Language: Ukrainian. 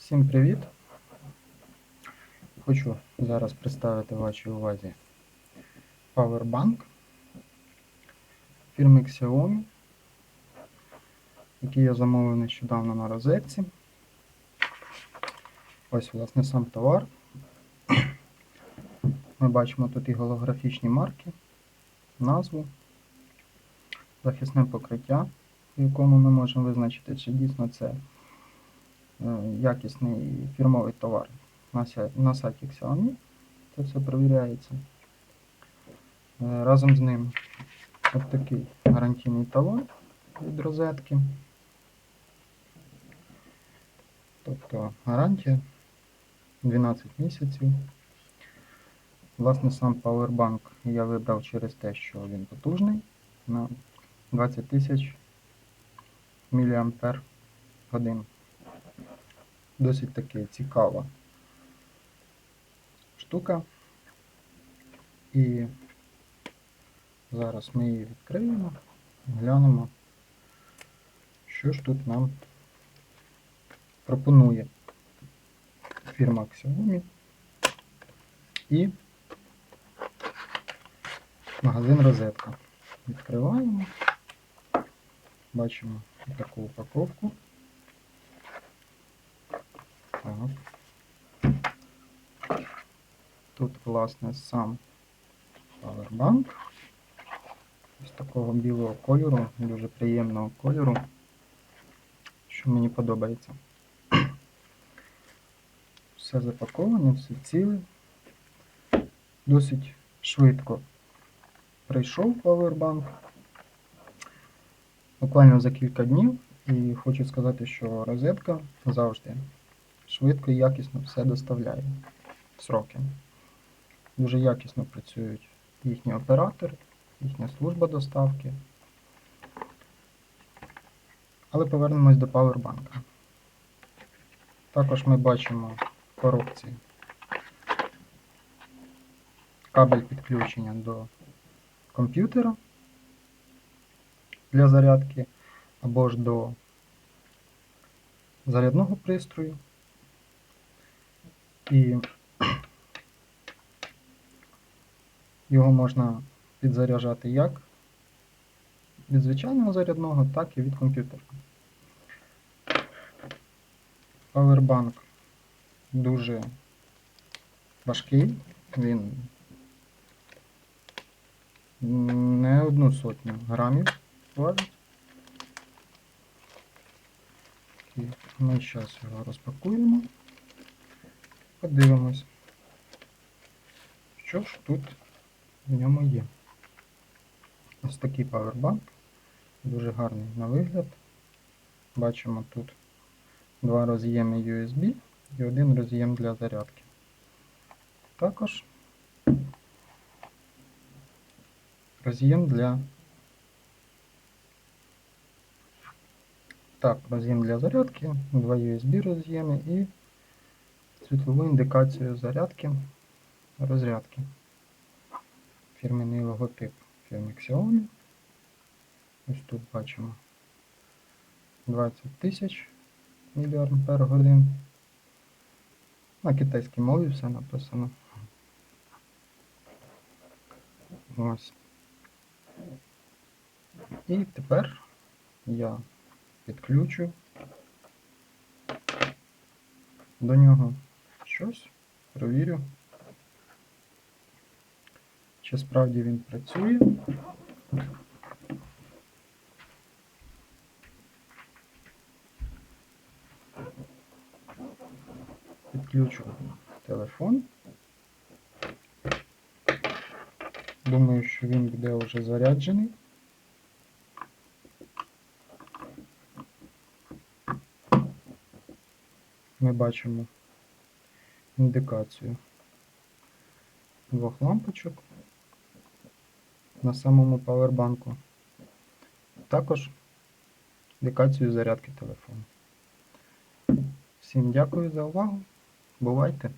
Всім привіт! Хочу зараз представити вашій увазі Powerbank фірми Xiaomi, який я замовив нещодавно на розетці. Ось, власне, сам товар. Ми бачимо тут і голографічні марки, назву, захисне покриття, в якому ми можемо визначити, чи дійсно це якісний фірмовий товар на, сайті Xiaomi. Це все перевіряється. Е, Разом з ним ось такий гарантійний талон від розетки. Тобто гарантія 12 місяців. Власне, сам Powerbank я вибрав через те, що він потужний на 20 тисяч мАч. Досить таки цікава штука. І зараз ми її відкриємо, глянемо, що ж тут нам пропонує фірма Xiaomi і магазин Розетка. Відкриваємо, бачимо таку упаковку. Так. Тут, власне, сам Powerbank. Ось такого білого кольору, дуже приємного кольору, що мені подобається. Все запаковане, все ціле. Досить швидко прийшов Powerbank. Буквально за кілька днів. І хочу сказати, що розетка завжди швидко і якісно все доставляє в сроки. Дуже якісно працюють їхні оператори, їхня служба доставки. Але повернемось до павербанка. Також ми бачимо в коробці кабель підключення до комп'ютера для зарядки або ж до зарядного пристрою. І його можна підзаряджати як від звичайного зарядного, так і від комп'ютера. Powerbank дуже важкий, він не одну сотню грамів важить. Ми зараз його розпакуємо. Подивимось, що ж тут в ньому є. Ось такий павербанк, дуже гарний на вигляд. Бачимо тут два роз'єми USB і один роз'єм для зарядки. Також роз'єм для так, роз'єм для зарядки, два USB роз'єми і світлову індикацію зарядки, розрядки. Фірменний логотип фірми Xiaomi. Ось тут бачимо 20 тисяч мАч. На китайській мові все написано. Ось. І тепер я підключу до нього щось, провірю, чи справді він працює. Підключу телефон. Думаю, що він буде вже заряджений. Ми бачимо індикацію двох лампочок на самому павербанку. Також індикацію зарядки телефону. Всім дякую за увагу. Бувайте!